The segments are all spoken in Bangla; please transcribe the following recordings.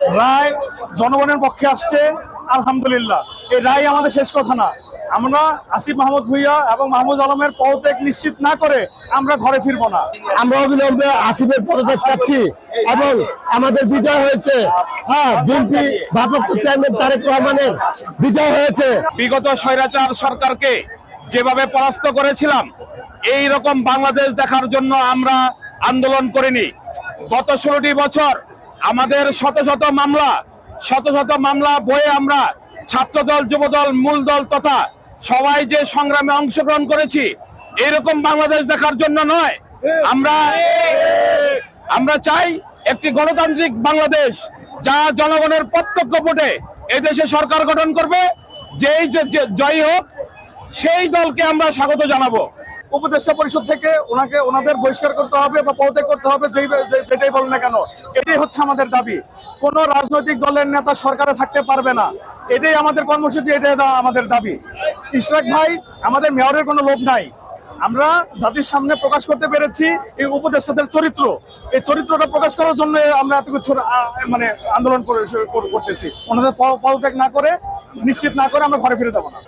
রায় জনগণের পক্ষে আসছে আলহামদুলিল্লাহ। এই রায় আমাদের শেষ কথা না। আমরা আসিফ মাহমুদ ভুইয়া এবং মাহমুদ আলমের পদত্যাগ নিশ্চিত না করে আমরা ঘরে ফিরবো না। আমরা অবিলম্বে আসিফের পদত্যাগ চাচ্ছি এবং আমাদের বিজয় হয়েছে। হ্যাঁ বিএনপি ভারপ্রাপ্ত চেয়ারম্যান তারেক রহমানের বিজয় হয়েছে। বিগত স্বৈরাচার সরকারকে যেভাবে পরাস্ত করেছিলাম এই রকম বাংলাদেশ দেখার জন্য আমরা আন্দোলন করিনি। গত ষোলোটি বছর আমাদের শত শত মামলা, শত শত মামলা বয়ে আমরা ছাত্রদল, যুবদল মূল দল তথা সবাই যে সংগ্রামে অংশগ্রহণ করেছি, এরকম বাংলাদেশ দেখার জন্য নয়। আমরা আমরা চাই একটি গণতান্ত্রিক বাংলাদেশ যা জনগণের প্রত্যক্ষ ভোটে এদেশে সরকার গঠন করবে। যেই জয়ী হোক, সেই দলকে আমরা স্বাগত জানাব। উপদেষ্টা পরিষদ থেকে ওনাকে, ওনাদের বহিষ্কার করতে হবে বা পদত্যাগ করতে হবে যেটাই বলেন না কেন। এটাই হচ্ছে আমাদের দাবি। কোন রাজনৈতিক দলের নেতা সরকারে থাকতে পারবে না। এটাই আমাদের কর্মসূচি, এটাই আমাদের দাবি। ইশরাক ভাই, আমাদের মেয়রের কোনো লোভ নাই। আমরা জাতির সামনে প্রকাশ করতে পেরেছি এই উপদেষ্টাদের চরিত্র। এই চরিত্রটা প্রকাশ করার জন্য আমরা এত কিছু মানে আন্দোলন করতেছি। ওনাদের পদত্যাগ না করে, নিশ্চিত না করে আমরা ঘরে ফিরে যাব না।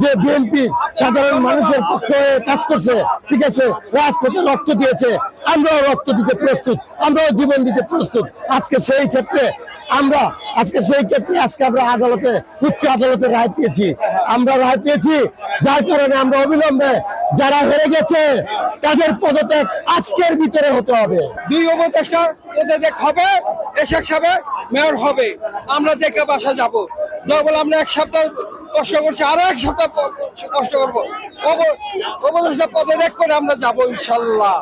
যে বিএনপি সাধারণ মানুষের পক্ষে কাজ করছে, ঠিক আছে, রাজপথে রক্ত দিয়েছে, আমরাও রক্ত দিতে প্রস্তুত, আমরাও জীবন দিতে প্রস্তুত। আজকে সেই ক্ষেত্রে আমরা, আজকে সেই ক্ষেত্রে আজকে আমরা আদালতে, উচ্চ আদালতে রায় পেয়েছি। আমরা রায় পেয়েছি, যার কারণে আমরা অবিলম্বে যারা হেরে গেছে, তাদের পদত্যাগ আজকের ভিতরে হতে হবে। দুই উপদেষ্টা পদত্যাগ হবে এসেক সাহেব মেয়র হবে। আমরা দেখে বাসা যাব। দল আমরা এক সপ্তাহ কষ্ট করছি আরও এক সপ্তাহ কষ্ট করব। পথে দেখ করে আমরা যাব ইনশাল্লাহ।